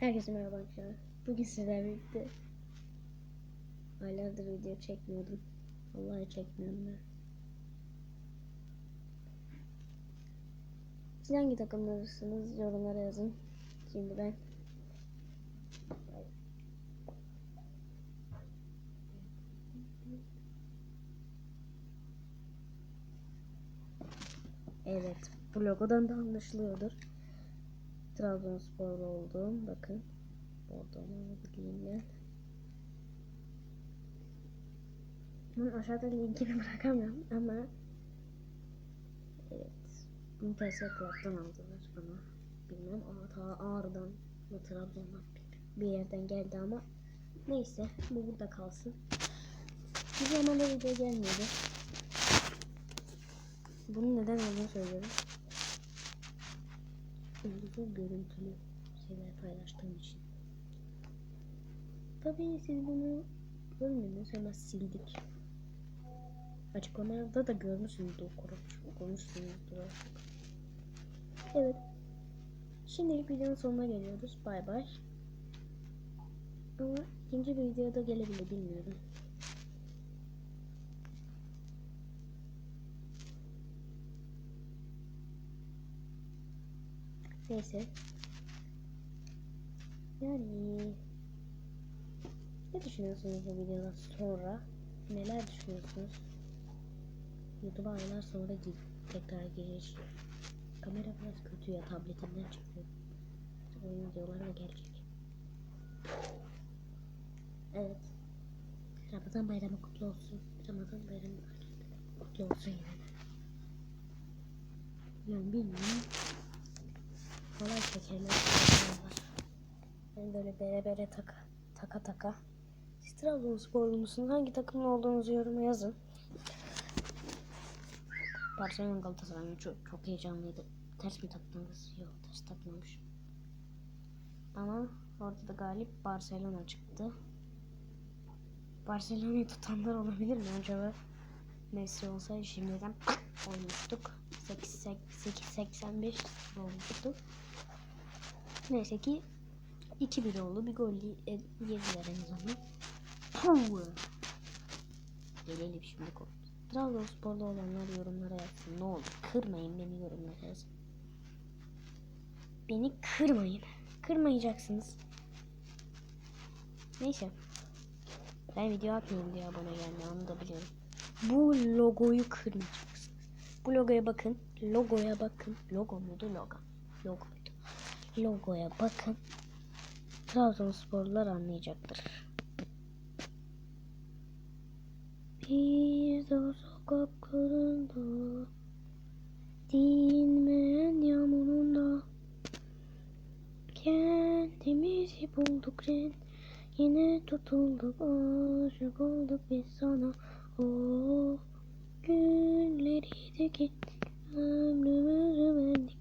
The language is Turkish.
Herkese merhaba arkadaşlar. Bugün sizlerle birlikte aylardır video çekmiyordum. Vallahi çekmiyorum ben. Siz hangi takımlarısınız yorumlara yazın. Şimdi ben Evet, bu logodan da anlaşılıyordur. Trabzonsporlu olduğum bakın. Bordo'nu giyimle. Bunun aşağıda linkini bırakamıyorum ama evet. Bunu TS Club'dan aldılar bana. Bilmem ama ta Ağrı'dan ve Trabzon'dan bir yerden geldi ama neyse bu burada kalsın. Bir zamanda video gelmedi. Bunun neden olduğunu söylüyorum. Uzun görüntülü şeyler paylaştığım için. Tabii siz bunu görmediniz hemen sildik. Açıklamalarda da görmüşsünüzdür, okumuş- okumuşsunuzdur artık. Evet. Şimdilik videonun sonuna geliyoruz. Bay bay. Ama ikinci bir videoda gelebilir bilmiyorum. Neyse. Yani ne düşünüyorsunuz bu videodan sonra? Neler düşünüyorsunuz? YouTube'a aylar sonra gir, tekrar giriş. Kamera biraz kötü ya tabletimden çıkıyor. Oyun videoları da gelecek. Evet. Ramazan bayramı kutlu olsun. Ramazan bayramı kutlu olsun de. Yani bilmiyorum. Kolay şekerler var. Ben böyle bere bere taka taka taka. Siz Trabzonsporlu musunuz? Hangi takımlı olduğunuzu yoruma yazın. Barcelona Galatasaray çok, çok heyecanlıydı. Ters mi taktınız? Yok ters takmamış. Ama orada da galip Barcelona çıktı. Barcelona'yı tutanlar olabilir mi acaba? Messi olsaydı şimdiden olmuştuk. 8-85 olmuştu. Neyse ki 2-1 oldu. Bir gol e, yediler en azından. Gelelim şimdi konu. Trabzonsporlu olanlar yorumlara yazsın. Ne olur kırmayın beni yorumlara yazın. Beni kırmayın. Kırmayacaksınız. Neyse. Ben video atmayayım diye abone gelmiyor onu da biliyorum. Bu logoyu kırmayacaksınız. Bu logoya bakın. Logoya bakın. Logo muydu? Logo. Logoydu. Logoya bakın. Trabzonsporlular anlayacaktır. Bir de sokaklarında Dinmeyen yağmurunda Kendimizi bulduk ren Yine tutulduk aşık olduk biz sana. O günleri de gittik Ömrümüzü verdik